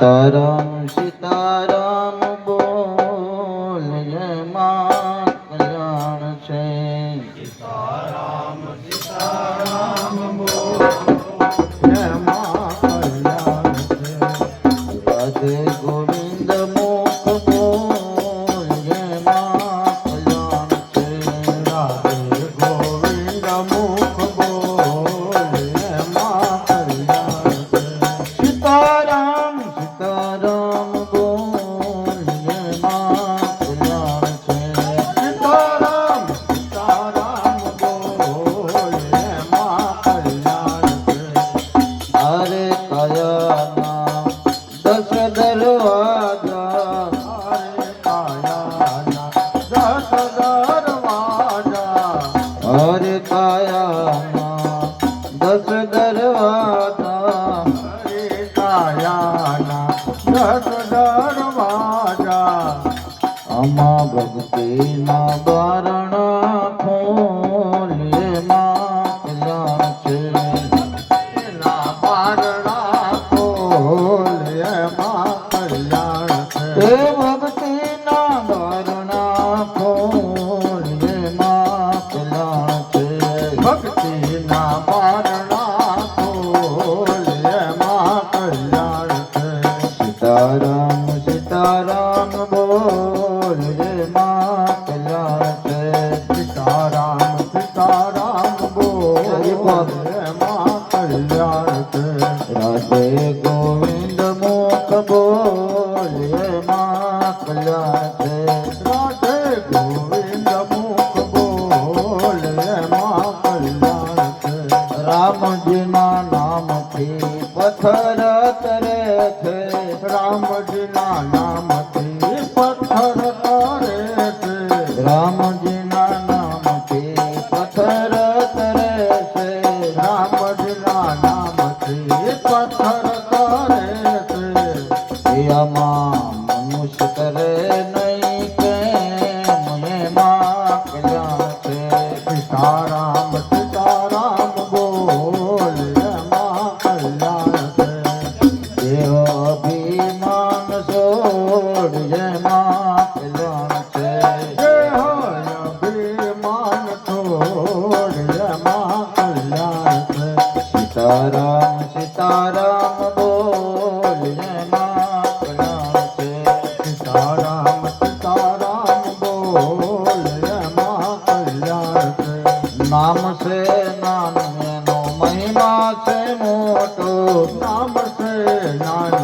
સીતારામ સીતારામ બોલ જય માં કલ્યાણ છે. રાધે ગોવિંદ મુખ બોલ જય માં કલ્યાણ છે. રાધે ગોવિંદ મુખ भक्ति તરે છે, રામજીના નામથી પથ્થર તરે છે. રામજીના નામથી પથ્થર તરે છે, રામજીના નામથી પથ્થર તરે છે. એમાં મનુષ્ય કરે નહીં સીતારામ સીતારામ છે નાનું એનો મહિમા છે મોટો નામ છે નાનું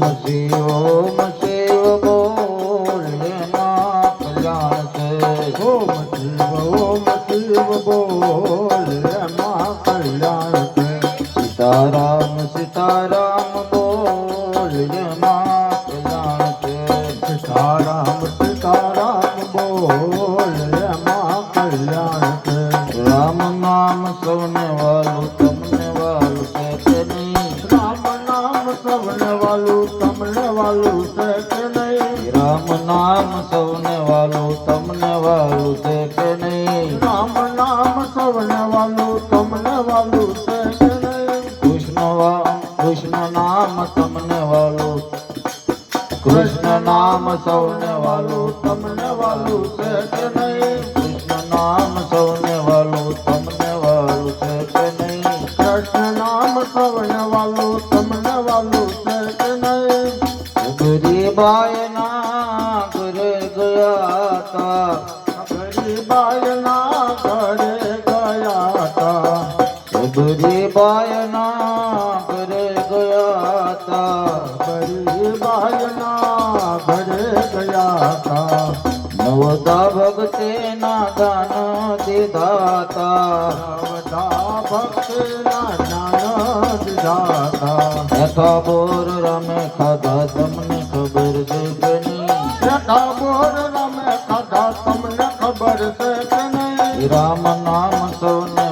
মাসি ও মাসি તમને વાલું છે કે નહીં? રામ નામ સૌને વાલું તમને વાલું છે કે નહીં? રામ નામ સૌને વાલું તમને વાલું છે કે નહીં કૃષ્ણ કૃષ્ણ નામ તમને વાલું કૃષ્ણ નામ સૌને ગરીબાઈ ના ઘરે ગયા તા ગરીબાઈ ના ઘરે ગયા તા ગરીબાઈ ના ઘરે ગયા તા ગરીબાઈના ઘરે ગયા તા નવતા ભક્તે ના દાન દીધા તા નવતા ભક્તે ના દાન દીધા તા બોર રમે ખાધા તમને ખબર રામ નામ સૌને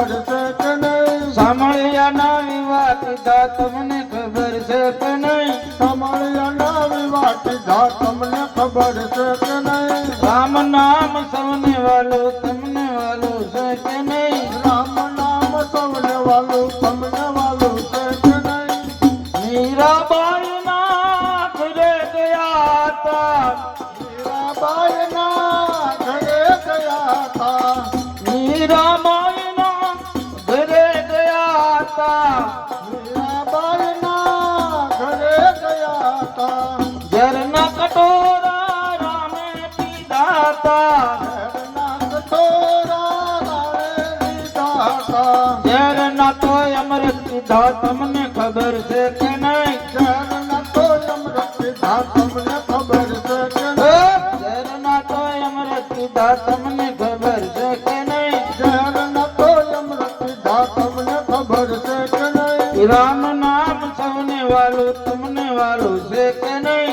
પડશે કે નહીં સામળિયાના વિવાહ પિતા તમને ખબર છે કે નહીં? સામળિયાના વિવાહ પિતા તમને ખબર છે કે રામ નામ સૌને વાલું સીધા તમને ખબર છે કે નહીં? જરના તો અમૃત સીધા તમને ખબર છે કે નહીં? તો અમૃત સીધા તમને ખબર છે કે નહીં? જરના તો અમૃત સીધા તમને ખબર છે રામ નામ સૌને વાલું તમને વાલું છે કે નહીં?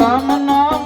રામ નામ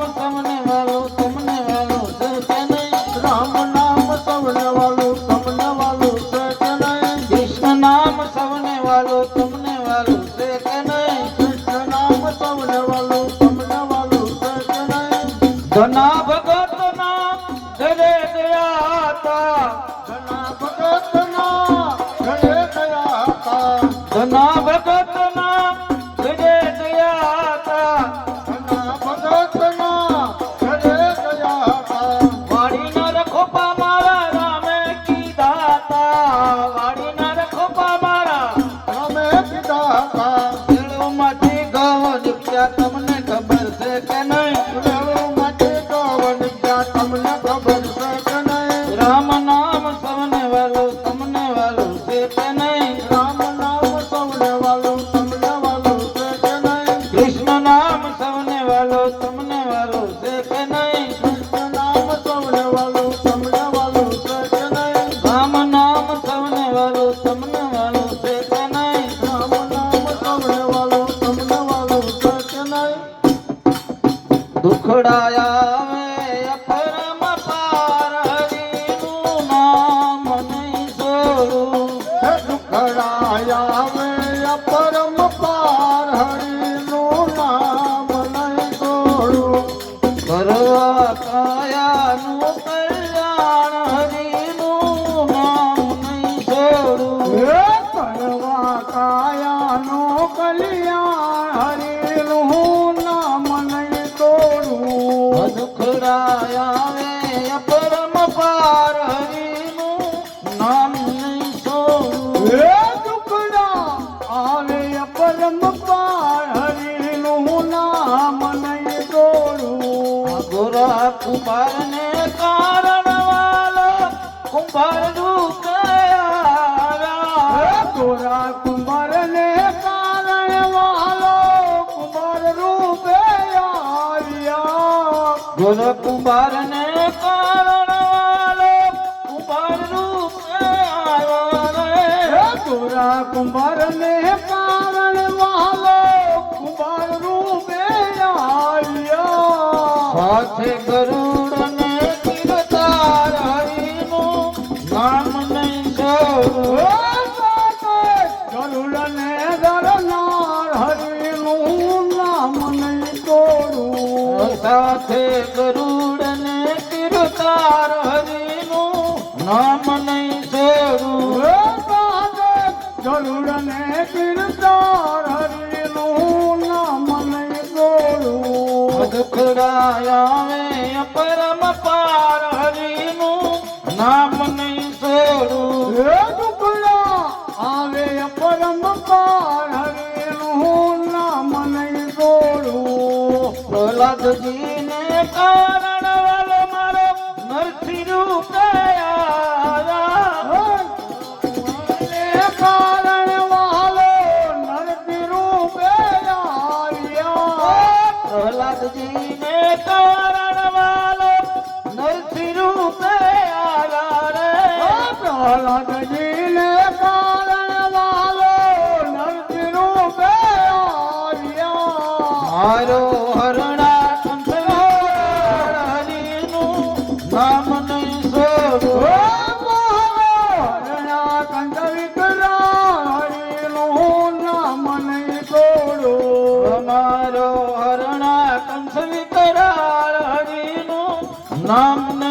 पुपरन સાથે કરું. દખડાયા પરમ પાર હરિનું નામ નહીં છોડું. હે દુખડા આવે પરમ પાર હરિનું નામ નહીં છોડું. પ્રહલાદજીને કારણ પ્રહલાદજી ને Long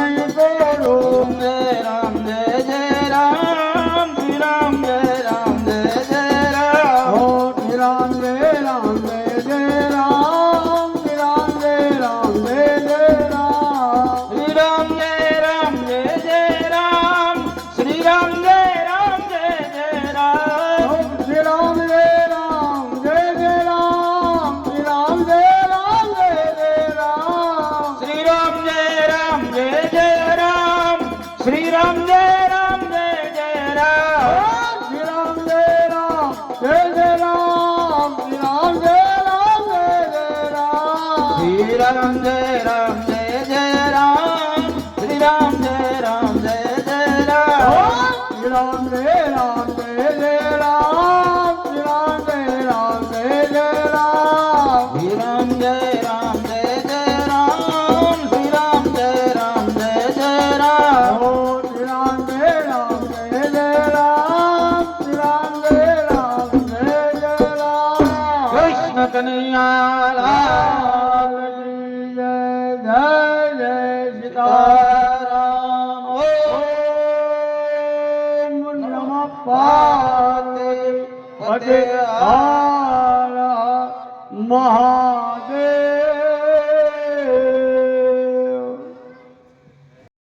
नहीं फेरूंगे राम श्रीराम जय